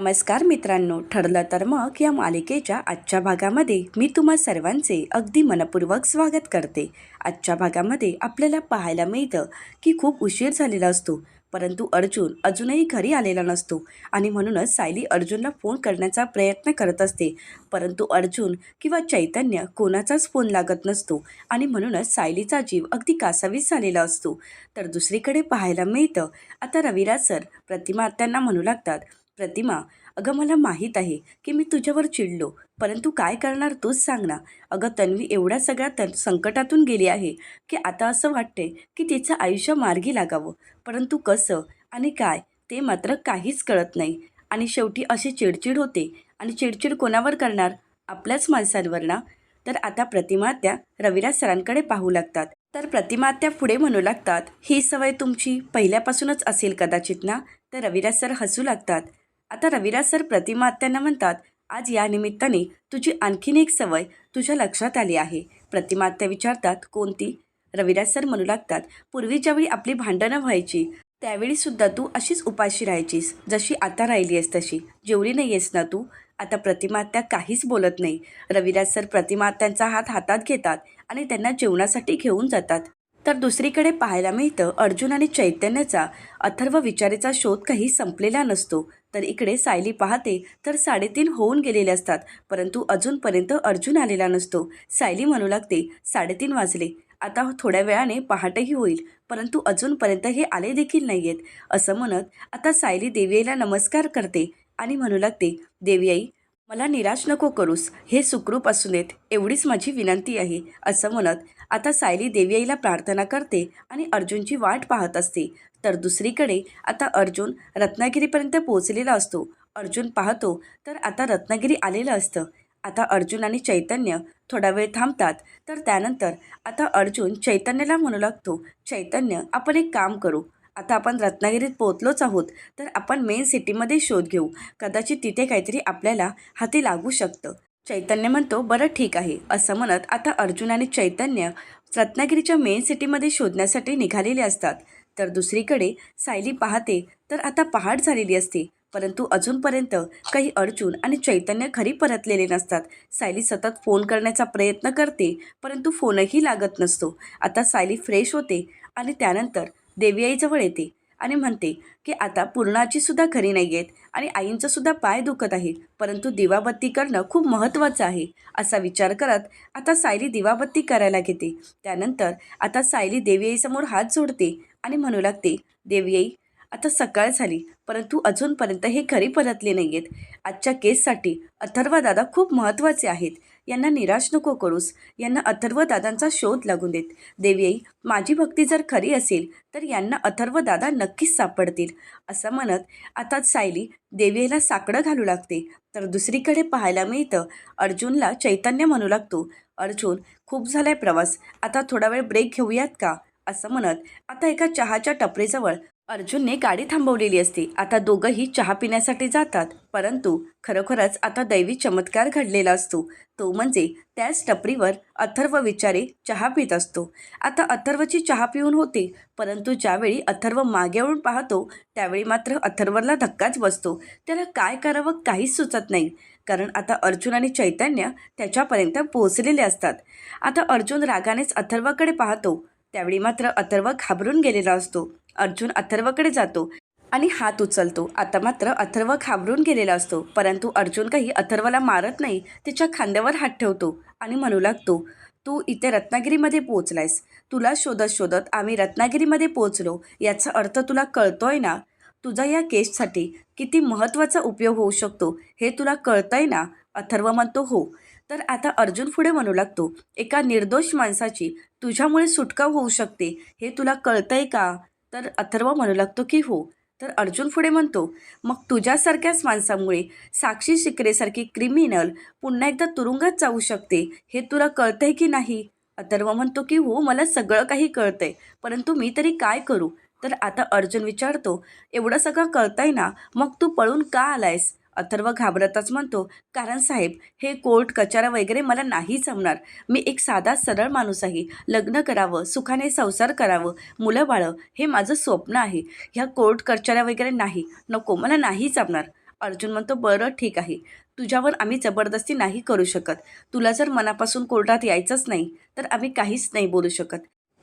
नमस्कार मित्रांनो ठरलं तर मग या मालिकेच्या आजच्या भागामध्ये मी तुम्हा सर्वांचे अगदी मनपूर्वक स्वागत करते. आजच्या भागामध्ये आपल्याला पाहायला मिळतं की खूप उशीर झालेला असतो परंतु अर्जुन अजूनही घरी आलेला नसतो आणि म्हणूनच सायली अर्जुनला फोन करण्याचा प्रयत्न करत असते. परंतु अर्जुन किंवा चैतन्य कोणाचाच फोन लागत नसतो आणि म्हणूनच सायलीचा जीव अगदी कासावीस झालेला असतो. तर दुसरीकडे पाहायला मिळतं आता रविराज सर प्रतिमा त्यांना म्हणू लागतात प्रतिमा अगं मला माहीत आहे की मी तुझ्यावर चिडलो परंतु काय करणार तूच सांग ना. अगं तन्वी एवढ्या सगळ्या तन संकटातून गेली आहे की आता असं वाटते की तिचं आयुष्य मार्गी लागावं. परंतु कसं आणि काय ते मात्र काहीच कळत नाही. आणि शेवटी अशी चिडचिड होते. आणि चिडचिड कोणावर करणार? आपल्याच माणसांवर ना? तर आता प्रतिमा त्या रविराज सरांकडे पाहू लागतात. तर प्रतिमा त्या पुढे म्हणू लागतात ही सवय तुमची पहिल्यापासूनच असेल कदाचित ना? तर रविराज सर हसू लागतात. आता रविराज सर प्रतिमा आत्यांना म्हणतात आज या निमित्ताने तुझी आणखीन एक सवय तुझ्या लक्षात आली आहे प्रतिमा आत्या विचारतात कोणती रविराज सर म्हणू लागतात पूर्वी ज्यावेळी आपली भांडणं व्हायची त्यावेळी सुद्धा तू अशीच उपाशी राहायचीस. जशी आता राहिली आहेस तशी. जेवढी नाही आहेस ना तू आता प्रतिमात्या काहीच बोलत नाही. रविराज सर प्रतिमात्यांचा हात हातात घेतात आणि त्यांना जेवणासाठी घेऊन जातात. तर दुसरीकडे पाहायला मिळतं अर्जुन आणि चैतन्याचा अथर्व विचारेचा शोध काही संपलेला नसतो. तर इकडे सायली पाहते तर साडेतीन होऊन गेलेले असतात परंतु अजूनपर्यंत अर्जुन आलेला नसतो. सायली म्हणू लागते साडेतीन वाजले. आता थोड्या वेळाने पहाटेही होईल परंतु अजूनपर्यंत हे आले देखील नाही आहेत असं म्हणत आता सायली देवीआईला नमस्कार करते आणि म्हणू लागते देवीआई मला निराश नको करूस. हे सुखरूप असू देत एवढीच माझी विनंती आहे असं म्हणत आता सायली देवीआईला प्रार्थना करते आणि अर्जुनची वाट पाहत असते. तर दुसरीकडे आता अर्जुन रत्नागिरीपर्यंत पोहोचलेला असतो. अर्जुन पाहतो तर आता रत्नागिरी आलेलं असतं. आता अर्जुन आणि चैतन्य थोडा वेळ थांबतात तर त्यानंतर आता अर्जुन चैतन्याला म्हणू लागतो चैतन्य आपण एक काम करू. आता आपण रत्नागिरीत पोहोचलोच आहोत तर आपण मेन सिटीमध्ये शोध घेऊ. कदाचित तिथे काहीतरी आपल्याला हाती लागू शकतं. चैतन्य म्हणतो बरं ठीक आहे असं म्हणत आता अर्जुन आणि चैतन्य रत्नागिरीच्या मेन सिटीमध्ये शोधण्यासाठी निघालेले असतात. तर दुसरीकडे सायली पाहते तर आता पहाट झालेली असते परंतु अजूनपर्यंत काही अर्जुन आणि चैतन्य घरी परतलेले नसतात. सायली सतत फोन करण्याचा प्रयत्न करते परंतु फोनही लागत नसतो. आता सायली फ्रेश होते आणि त्यानंतर देवीआईजवळ येते आणि म्हणते की आता पूर्णाची सुद्धा घरी नाही आहेत आणि आईंचा सुद्धा पाय दुखत आहे परंतु दिवाबत्ती करणं खूप महत्त्वाचं आहे असा विचार करत आता सायली दिवाबत्ती करायला घेते. त्यानंतर आता सायली देवीआईसमोर हात जोडते आणि म्हणू लागते देवीआई आता सकाळ झाली परंतु अजूनपर्यंत हे घरी परतले नाही आहेत आजच्या केससाठी अथर्वदादा खूप महत्त्वाचे आहेत. यांना निराश नको करूस. यांना अथर्वदादांचा शोध लागून देत. देवी माझी भक्ती जर खरी असेल तर यांना अथर्वदादा नक्कीच सापडतील. असं म्हणत आता सायली देवीला साकडं घालू लागते. तर दुसरीकडे पाहायला मिळतं अर्जुनला चैतन्य म्हणू लागतो. अर्जुन खूप झालाय प्रवास. आता थोडा वेळ ब्रेक घेऊयात का? असं म्हणत आता एका चहाच्या टपरीजवळ अर्जुनने गाडी थांबवलेली असते. आता दोघंही चहा पिण्यासाठी जातात. परंतु खरोखरच आता दैवी चमत्कार घडलेला असतो. तो म्हणजे त्याच टपरीवर अथर्व विचारे चहा पित असतो. आता अथर्वची चहा पिऊन होते. परंतु ज्यावेळी अथर्व मागे वळून पाहतो त्यावेळी मात्र अथर्वला धक्काच बसतो. त्याला काय करावं काहीच सुचत नाही. कारण आता अर्जुन आणि चैतन्य त्याच्यापर्यंत पोहोचलेले असतात. आता अर्जुन रागानेच अथर्वाकडे पाहतो. त्यावेळी मात्र अथर्व घाबरून गेलेला असतो. अर्जुन अथर्वकडे जातो आणि हात उचलतो. आता मात्र अथर्व घाबरून गेलेला असतो. परंतु अर्जुन काही अथर्वला मारत नाही तिच्या खांद्यावर हात ठेवतो आणि म्हणू लागतो तू इथे रत्नागिरीमध्ये पोहोचलायस. तुला शोधत शोधत आम्ही रत्नागिरीमध्ये पोचलो याचा अर्थ तुला कळतोय ना? तुझा या केससाठी किती महत्त्वाचा उपयोग होऊ शकतो हे तुला कळतंय ना? अथर्व म्हणतो हो. तर आता अर्जुन पुढे म्हणू लागतो एका निर्दोष माणसाची तुझ्यामुळे सुटका होऊ शकते. हे तुला कळतंय का? तर अथर्व म्हणू लागतो की हो. तर अर्जुन पुढे म्हणतो मग तुझ्यासारख्याच माणसामुळे साक्षी शिकरेसारखी क्रिमिनल पुन्हा एकदा तुरुंगात जाऊ शकते हे तुला कळतंय की नाही? अथर्व म्हणतो की हो मला सगळं काही कळतंय परंतु मी तरी काय करू? तर आता अर्जुन विचारतो एवढं सगळं कळतंय ना मग तू पळून का आलायस? अथर्व घाबरतच म्हणतो कारण साहेब हे कोर्ट कचारा वगैरे मला नाही जमणार. मी एक साधा सरळ माणूस आहे लग्न करावं सुखाने संसार करावं मुलं बाळं हे माझं स्वप्न आहे. ह्या कोर्ट कचऱ्या वगैरे नाही. नको मला नाही जमणार. अर्जुन म्हणतो बरं ठीक आहे. तुझ्यावर आम्ही जबरदस्ती नाही करू शकत. तुला जर मनापासून कोर्टात यायचंच नाही तर आम्ही काहीच नाही बोलू शकत.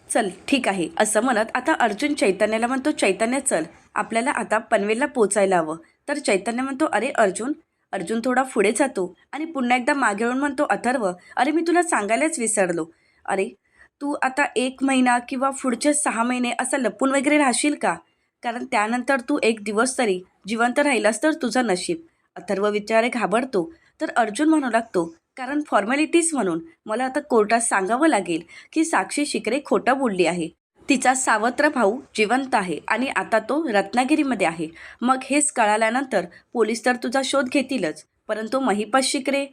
चल ठीक आहे असं म्हणत आता अर्जुन चैतन्याला म्हणतो चैतन्य चल. आपल्याला आता पनवेलला पोचायला हवं. तर चैतन्य म्हणतो अरे अर्जुन अर्जुन थोडा पुढे जातो आणि पुन्हा एकदा मागे येऊन म्हणतो अथर्व अरे मी तुला सांगायलाच विसरलो. अरे तू आता एक महिना किंवा पुढचे सहा महिने असं लपून वगैरे राहशील का? कारण त्यानंतर तू एक दिवस तरी जिवंत राहिलास तर तुझं नशीब. अथर्व विचारे घाबरतो. तर अर्जुन म्हणू लागतो कारण फॉर्मॅलिटीज म्हणून मला आता कोर्टात सांगावं लागेल की साक्षी शिकरे खोटं बोलली आहे. तिचा सावत्र भाऊ जिवंत आहे आणि आता तो रत्नागिरीमध्ये आहे. मग हेच कळाल्यानंतर पोलीस तर तुझा शोध घेतीलच. परंतु महिपत शिकरे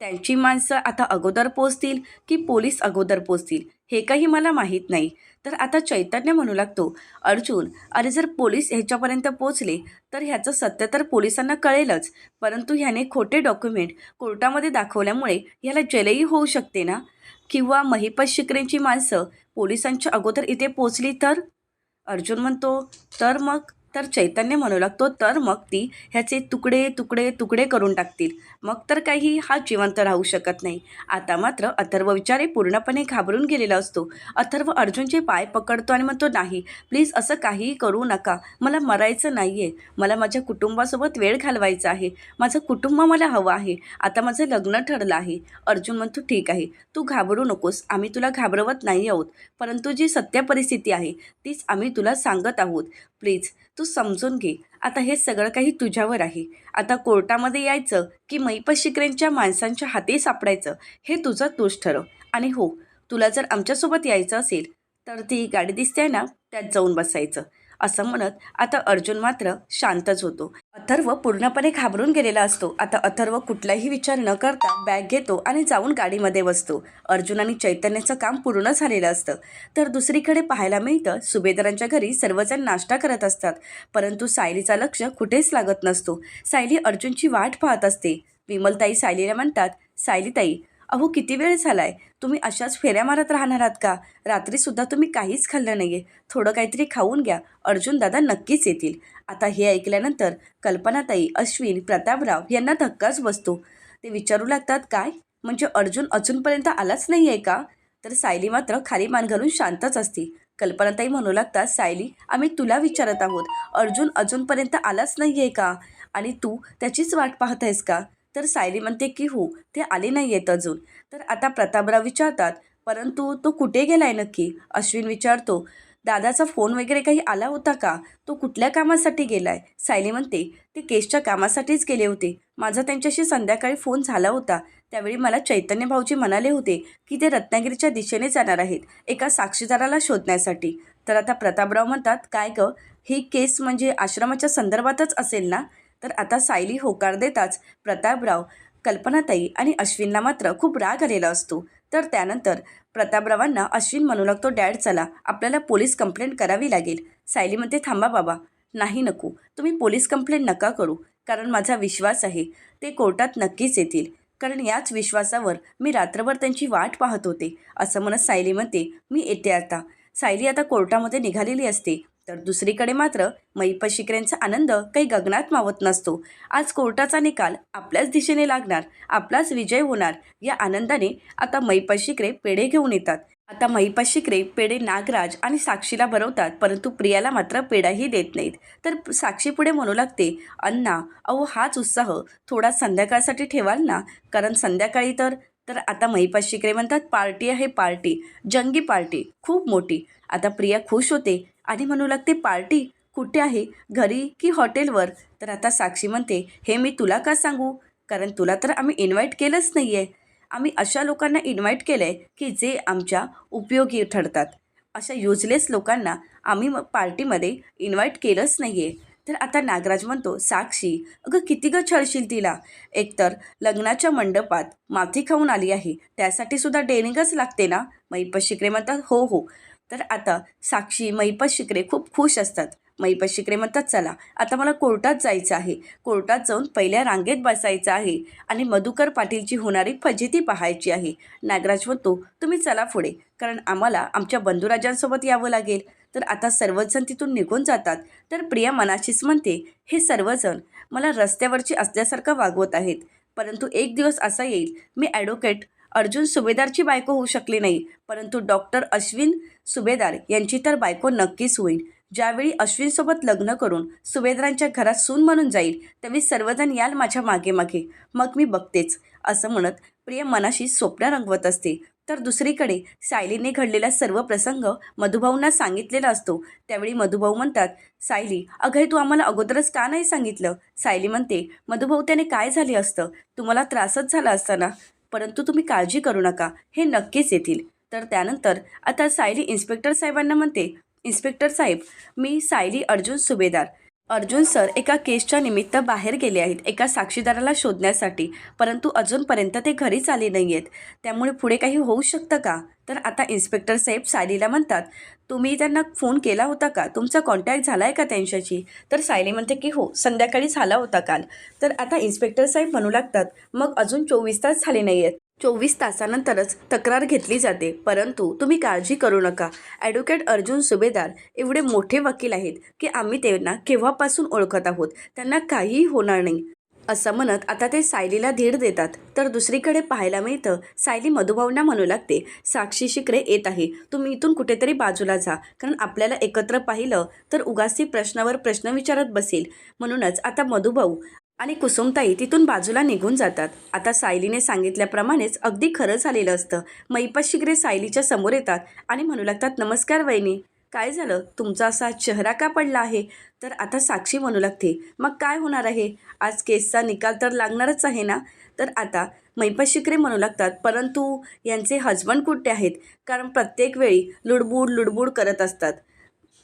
त्यांची माणसं आता अगोदर पोचतील की पोलीस अगोदर पोचतील हे काही मला माहीत नाही. तर आता चैतन्य म्हणू लागतो अर्जुन अरे जर पोलीस ह्याच्यापर्यंत पोचले तर ह्याचं सत्य तर पोलिसांना कळेलच. परंतु ह्याने खोटे डॉक्युमेंट कोर्टामध्ये दाखवल्यामुळे ह्याला जेलही होऊ शकते ना? किंवा महिपत शिकरेंची माणसं पोलिसांच्या अगोदर इथे पोचली तर? अर्जुन म्हणतो तर मग तर चैतन्य म्हणू लागतो तर मग ती ह्याचे तुकडे तुकडे तुकडे करून टाकतील. मग तर काही हा जिवंत राहू शकत नाही. आता मात्र अथर्व विचारे पूर्णपणे घाबरून गेलेला असतो. अथर्व अर्जुनचे पाय पकडतो आणि म्हणतो नाही प्लीज असं काहीही करू नका. मला मरायचं नाही आहे मला माझ्या कुटुंबासोबत वेळ घालवायचा आहे. माझं कुटुंब मला हवं आहे. आता माझं लग्न ठरलं आहे. अर्जुन म्हणतो ठीक आहे. तू घाबरू नकोस. आम्ही तुला घाबरवत नाही आहोत. परंतु जी सत्य परिस्थिती आहे तीच आम्ही तुला सांगत आहोत. प्लीज तू समजून घे. आता हे सगळं काही तुझ्यावर आहे. आता कोर्टामध्ये यायचं की मैपत शिकरेंच्या माणसांच्या हाती सापडायचं हे तुझं तूच ठरव. आणि हो तुला जर आमच्यासोबत यायचं असेल तर ती गाडी दिसते ना त्यात जाऊन बसायचं. असं म्हणत आता अर्जुन मात्र शांतच होतो. अथर्व पूर्णपणे घाबरून गेलेला असतो. आता अथर्व कुठलाही विचार न करता बॅग घेतो आणि जाऊन गाडीमध्ये बसतो. अर्जुन आणि चैतन्याचं काम पूर्ण झालेलं असतं. तर दुसरीकडे पाहायला मिळतं सुभेदारांच्या घरी सर्वजण नाश्ता करत असतात. परंतु सायलीचा लक्ष कुठेच लागत नसतो. सायली अर्जुनची वाट पाहत असते. विमलताई सायलीला म्हणतात सायलीताई अहो किती वेळ झाला आहे तुम्ही अशाच फेऱ्या मारत राहणार आहात का? रात्रीसुद्धा तुम्ही काहीच खाल्लं नाही आहे थोडं काहीतरी खाऊन घ्या. अर्जुन दादा नक्कीच येतील. आता हे ऐकल्यानंतर कल्पनाताई अश्विन प्रतापराव यांना धक्काच बसतो. ते विचारू लागतात काय? म्हणजे अर्जुन अजूनपर्यंत आलाच नाही आहे का? तर सायली मात्र खाली मान घालून शांतच असते. कल्पनाताई म्हणू लागतात सायली आम्ही तुला विचारत आहोत. अर्जुन अजूनपर्यंत आलाच नाही आहे का? आणि तू त्याचीच वाट पाहत आहेस का? तर सायली म्हणते की हो ते आले नाही आहेत अजून. तर आता प्रतापराव विचारतात परंतु तो कुठे गेलाय नक्की? अश्विन विचारतो दादाचा फोन वगैरे काही आला होता का? तो कुठल्या कामासाठी गेलाय? सायली म्हणते ते केसच्या कामासाठीच गेले होते. माझा त्यांच्याशी संध्याकाळी फोन झाला होता. त्यावेळी मला चैतन्य भाऊजी म्हणाले होते की ते रत्नागिरीच्या दिशेने जाणार आहेत एका साक्षीदाराला शोधण्यासाठी. तर आता प्रतापराव म्हणतात काय गं? ही केस म्हणजे आश्रमाच्या संदर्भातच असेल ना? तर आता सायली होकार देताच प्रतापराव कल्पनाताई आणि अश्विनला मात्र खूप राग आलेला असतो. तर त्यानंतर प्रतापरावांना अश्विन म्हणू लागतो डॅड चला आपल्याला पोलीस कंप्लेंट करावी लागेल. सायली म्हणते थांबा बाबा नाही नको तुम्ही पोलीस कंप्लेंट नका करू कारण माझा विश्वास आहे ते कोर्टात नक्कीच येतील. कारण याच विश्वासावर मी रात्रभर त्यांची वाट पाहत होते असं म्हणत सायली म्हणते मी येते आता. सायली आता कोर्टामध्ये निघालेली असते तर दुसरीकडे मात्र मैप शिकऱ्यांचा आनंद काही गगनात मावत नसतो. आज कोर्टाचा निकाल आपल्याच दिशेने लागणार आपलाच विजय होणार या आनंदाने आता मैप शिकरे पेढे घेऊन येतात. आता महिपा शिकरे पेढे नागराज आणि साक्षीला भरवतात परंतु प्रियाला मात्र पेढाही देत नाहीत. तर साक्षी पुढे म्हणू लागते अण्णा अहो हाच उत्साह. थोडा संध्याकाळसाठी ठेवाल ना? कारण संध्याकाळी तर तर आता महिपा शिकरे म्हणतात पार्टी आहे पार्टी जंगी पार्टी खूप मोठी. आता प्रिया खुश होते आणि म्हणू लागते पार्टी? कुठे आहे? घरी की हॉटेलवर? तर आता साक्षी म्हणते हे मी तुला का सांगू? कारण तुला तर आम्ही इन्व्हाइट केलंच नाही आहे आम्ही अशा लोकांना इन्व्हाइट केलं आहे की जे आमच्या उपयोगी ठरतात. अशा युजलेस लोकांना आम्ही मग पार्टीमध्ये इन्व्हाइट केलंच नाही आहे तर आता नागराज म्हणतो साक्षी अगं किती गं छळशील तिला. एकतर लग्नाच्या मंडपात माथी खाऊन आली आहे त्यासाठी सुद्धा डेनिंगच लागते ना? मैपत शिकरे म्हणतात हो हो. तर आता साक्षी मैपत शिकरे खूप खुश असतात. मैपत शिकरे म्हणतात चला आता मला कोर्टात जायचं आहे. कोर्टात जाऊन पहिल्या रांगेत बसायचं आहे आणि मधुकर पाटीलची होणारी फजिती पाहायची आहे. नागराज म्हणतो तुम्ही चला पुढे कारण आम्हाला आमच्या बंधुराजांसोबत यावं लागेल. तर आता सर्वजण तिथून निघून जातात. तर प्रिया मनाशीच म्हणते हे सर्वजण मला रस्त्यावरची असल्यासारखं वागवत आहेत. परंतु एक दिवस असा येईल मी ॲडव्होकेट अर्जुन सुभेदारची बायको होऊ शकली नाही. परंतु डॉक्टर अश्विन सुभेदार यांची तर बायको नक्कीच होईल. ज्यावेळी अश्विनसोबत लग्न करून सुभेदारांच्या घरात सून म्हणून जाईल त्यावेळी सर्वजण याल माझ्या मागे मागे मग मी बघतेच असं म्हणत प्रिया मनाशी स्वप्न रंगवत असते. तर दुसरीकडे सायलीने घडलेला सर्व प्रसंग मधुभाऊंना सांगितलेला असतो. त्यावेळी मधुभाऊ म्हणतात सायली अगं हे तू आम्हाला अगोदरच का नाही सांगितलं? सायली म्हणते मधुभाऊ त्याने काय झाले असतं? तुम्हाला त्रासच झाला असताना. परंतु तुम्ही काळजी करू नका. हे नक्कीच येतील. तर त्यानंतर आता सायली इन्स्पेक्टर साहेबांना म्हणते इन्स्पेक्टर साहेब मी सायली अर्जुन सुभेदार. अर्जुन सर एका केसच्या निमित्त बाहेर गेले आहेत एका साक्षीदाराला शोधण्यासाठी. परंतु अजूनपर्यंत ते घरीच आले नाही आहेत त्यामुळे पुढे काही होऊ शकतं का? तर आता इन्स्पेक्टर साहेब सायलीला म्हणतात तुम्ही त्यांना फोन केला होता का? तुमचा कॉन्टॅक्ट झाला आहे का त्यांच्याशी? तर सायली म्हणते की हो संध्याकाळी झाला होता काल. तर आता इन्स्पेक्टर साहेब म्हणू लागतात मग अजून चोवीस तास झाले नाही आहेत चोवीस तासानंतरच तक्रार घेतली जाते. परंतु तुम्ही काळजी करू नका. ॲडव्होकेट अर्जुन सुभेदार एवढे मोठे वकील आहेत की आम्ही त्यांना केव्हापासून ओळखत आहोत. त्यांना काहीही होणार नाही. असं म्हणत आता ते सायलीला धीर देतात. तर दुसरीकडे पाहायला मिळतं सायली मधुभावना म्हणू लागते साक्षी शिकरे येत आहे. तुम्ही इथून कुठेतरी बाजूला जा. कारण आपल्याला एकत्र पाहिलं तर उगासी प्रश्नावर प्रश्न विचारत बसेल. म्हणूनच आता मधुभाऊ आणि कुसुमताई तिथून बाजूला निघून जातात. आता सायलीने सांगितल्याप्रमाणेच अगदी खरं झालेलं असतं. मैपा शिगरे सायलीच्या समोर येतात आणि म्हणू लागतात नमस्कार वहिनी. काय झालं? तुमचा असा चेहरा का पडला आहे? तर आता साक्षी म्हणू लागते मग काय होणार आहे? आज केसचा निकाल तर लागणारच आहे ना? तर आता मैपा शिकरे म्हणू लागतात परंतु यांचे हजबंड कुठे आहेत? कारण प्रत्येक वेळी लुडबुड लुडबुड करत असतात.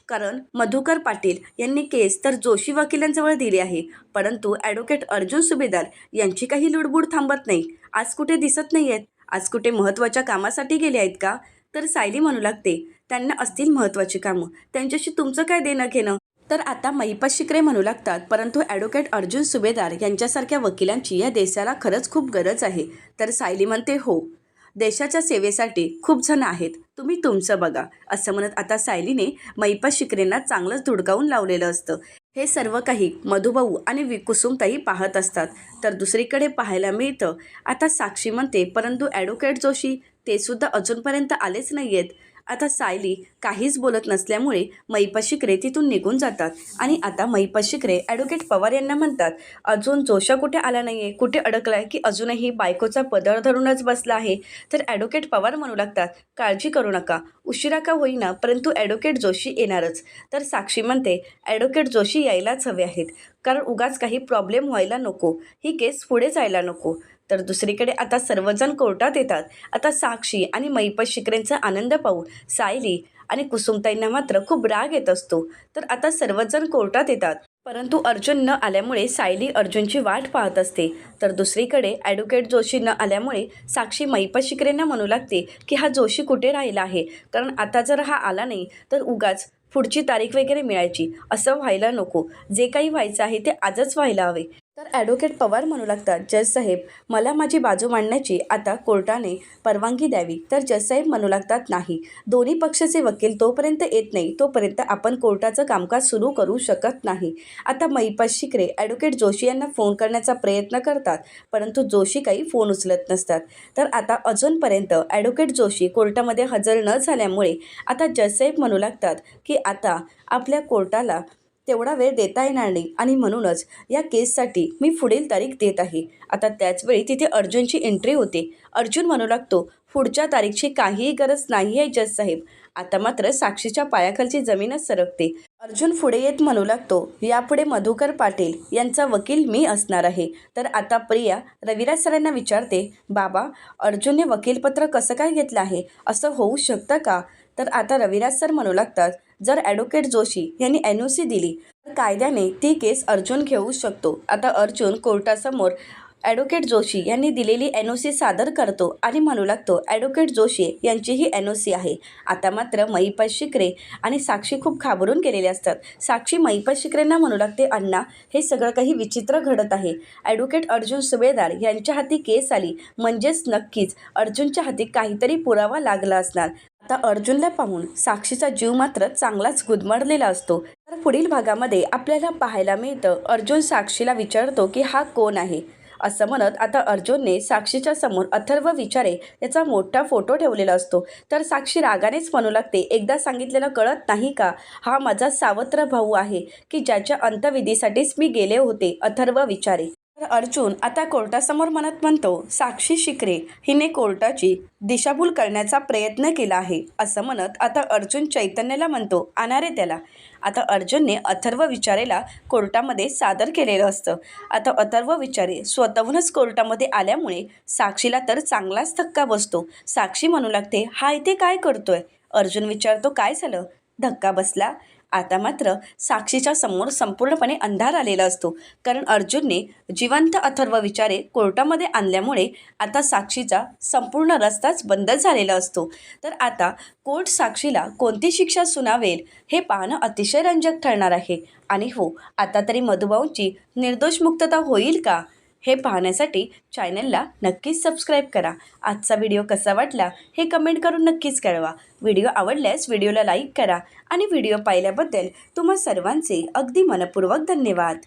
कारण मधुकर पाटील यांनी केस तर जोशी वकिलांजवळ दिली आहे. परंतु ॲडव्होकेट अर्जुन सुभेदार यांची काही लुडबुड थांबत नाही. आज कुठे दिसत नाही आहेत आज कुठे महत्त्वाच्या कामासाठी गेले आहेत का? तर सायली म्हणू लागते त्यांना असतील महत्त्वाची कामं. त्यांच्याशी तुमचं काय देणं घेणं? तर आता महिपा शिकरे म्हणू लागतात परंतु ॲडव्होकेट अर्जुन सुभेदार यांच्यासारख्या वकिलांची या देशाला खरंच खूप गरज आहे. तर सायली म्हणते हो. देशाच्या सेवेसाठी खूप जण आहेत. तुम्ही तुमचं बघा. असं म्हणत आता सायलीने मैपा शिकरेंना चांगलंच धुडकावून लावलेलं असतं. हे सर्व काही मधुभाऊ आणि विकुसुमताई पाहत असतात. तर दुसरीकडे पाहायला मिळतं. आता साक्षी म्हणते परंतु ॲडव्होकेट जोशी ते सुद्धा अजूनपर्यंत आलेच नाही आहेत आता सायली काहीच बोलत नसल्यामुळे मैपा शिकरे तिथून निघून जातात. आणि आता मैपा शिकरे ॲडव्होकेट पवार यांना म्हणतात अजून जोशा कुठे आला नाही आहे कुठे अडकला आहे की अजूनही बायकोचा पदर धरूनच बसला आहे? तर ॲडव्होकेट पवार म्हणू लागतात काळजी करू नका उशिरा का होईना परंतु ॲडव्होकेट जोशी येणारच. तर साक्षी म्हणते ॲडव्होकेट जोशी यायलाच हवे आहेत कारण उगाच काही प्रॉब्लेम व्हायला नको ही केस पुढे जायला नको. तर दुसरीकडे आता सर्वजण कोर्टात येतात. आता साक्षी आणि मैपत शिकरेंचा आनंद पाहून सायली आणि कुसुमताईंना मात्र खूप राग येत असतो. तर आता सर्वजण कोर्टात येतात. परंतु अर्जुन न आल्यामुळे सायली अर्जुनची वाट पाहत असते. तर दुसरीकडे ॲडव्होकेट जोशी न आल्यामुळे साक्षी मैपत शिकरेंना म्हणू लागते की हा जोशी कुठे राहिला आहे? कारण आता जर हा आला नाही तर उगाच पुढची तारीख वगैरे मिळायची. असं व्हायला नको. जे काही व्हायचं आहे ते आजच व्हायला हवे. तर ॲडव्होकेट पवार म्हणू लागतात जज साहेब मला माझी बाजू मांडण्याची आता कोर्टाने परवानगी द्यावी. तर जज साहेब म्हणू लागतात नाही. दोन्ही पक्षाचे वकील तोपर्यंत येत नाही तोपर्यंत आपण कोर्टाचं कामकाज सुरू करू शकत नाही. आता महिपात शिकरे ॲडव्होकेट जोशी यांना फोन करण्याचा प्रयत्न करतात परंतु जोशी काही फोन उचलत नसतात. तर आता अजूनपर्यंत ॲडव्होकेट जोशी कोर्टामध्ये हजर न झाल्यामुळे आता जज साहेब म्हणू लागतात की आता आपल्या कोर्टाला तेवढा वेळ देता येणार नाही आणि म्हणूनच या केससाठी मी पुढील तारीख देत आहे. आता त्याचवेळी तिथे अर्जुनची एंट्री होते. अर्जुन म्हणू लागतो पुढच्या तारीखची काहीही गरज नाही आहे जज साहेब. आता मात्र साक्षीच्या पायाखालची जमीनच सरकते. अर्जुन पुढे येत म्हणू लागतो यापुढे मधुकर पाटील यांचा वकील मी असणार आहे. तर आता प्रिया रविराज सरांना विचारते बाबा अर्जुनने वकीलपत्र कसं काय घेतलं आहे? असं होऊ शकतं का? तर आता रविराज सर म्हणू लागतात जर ॲडव्होकेट जोशी यांनी एन ओ सी दिली तर कायद्याने ती केस अर्जुन घेऊ शकतो. आता अर्जुन कोर्टासमोर ॲडव्होकेट जोशी यांनी दिलेली एन ओ सी सादर करतो आणि म्हणू लागतो ॲडव्होकेट जोशी यांची ही एन ओ सी आहे. आता मात्र महिपत शिकरे आणि साक्षी खूप घाबरून गेलेले असतात. साक्षी महिपत शिकरेंना म्हणू लागते अण्णा हे सगळं काही विचित्र घडत आहे. ॲडव्होकेट अर्जुन सुभेदार यांच्या हाती केस आली. म्हणजेच नक्कीच अर्जुनच्या हाती काहीतरी पुरावा लागला असणार. आता अर्जुनला पाहून साक्षीचा जीव मात्र चांगलाच गुदमरलेला असतो. तर पुढील भागामध्ये आपल्याला पाहायला मिळतं. अर्जुन साक्षीला विचारतो की हा कोण आहे? असं म्हणत आता अर्जुनने साक्षीच्या समोर अथर्व विचारे याचा मोठा फोटो ठेवलेला असतो. तर साक्षी रागानेच म्हणू लागते एकदा सांगितलेलं कळत नाही का? हा माझा सावत्र भाऊ आहे की ज्याच्या अंत्यविधीसाठीच मी गेले होते अथर्व विचारे. तर अर्जुन आता कोर्टासमोर म्हणत म्हणतो साक्षी शिकरे हिने कोर्टाची दिशाभूल करण्याचा प्रयत्न केला आहे असं म्हणत आता अर्जुन चैतन्यला म्हणतो आणारे त्याला. आता अर्जुनने अथर्व विचारेला कोर्टामध्ये सादर केलेलं असतं. आता अथर्व विचारे स्वतःहूनच कोर्टामध्ये आल्यामुळे साक्षीला तर चांगलाच धक्का बसतो. साक्षी म्हणू लागते हा इथे काय करतोय? अर्जुन विचारतो काय झालं? धक्का बसला? आता मात्र साक्षीच्या समोर संपूर्णपणे अंधार आलेला असतो. कारण अर्जुनने जिवंत अथर्व विचारे कोर्टामध्ये आणल्यामुळे आता साक्षीचा संपूर्ण रस्ताच बंद झालेला असतो. तर आता कोर्ट साक्षीला कोणती शिक्षा सुनावेल हे पाहणं अतिशय रंजक ठरणार आहे. आणि हो आता तरी मधुभाऊंची निर्दोष मुक्तता होईल का? हे पाहण्यासाठी चॅनलला नक्कीच सबस्क्राईब करा. आजचा व्हिडिओ कसा वाटला हे कमेंट करून नक्कीच कळवा. व्हिडिओ आवडल्यास व्हिडिओला लाईक करा आणि व्हिडिओ पाहिल्याबद्दल तुम्हा सर्वांचे अगदी मनपूर्वक धन्यवाद.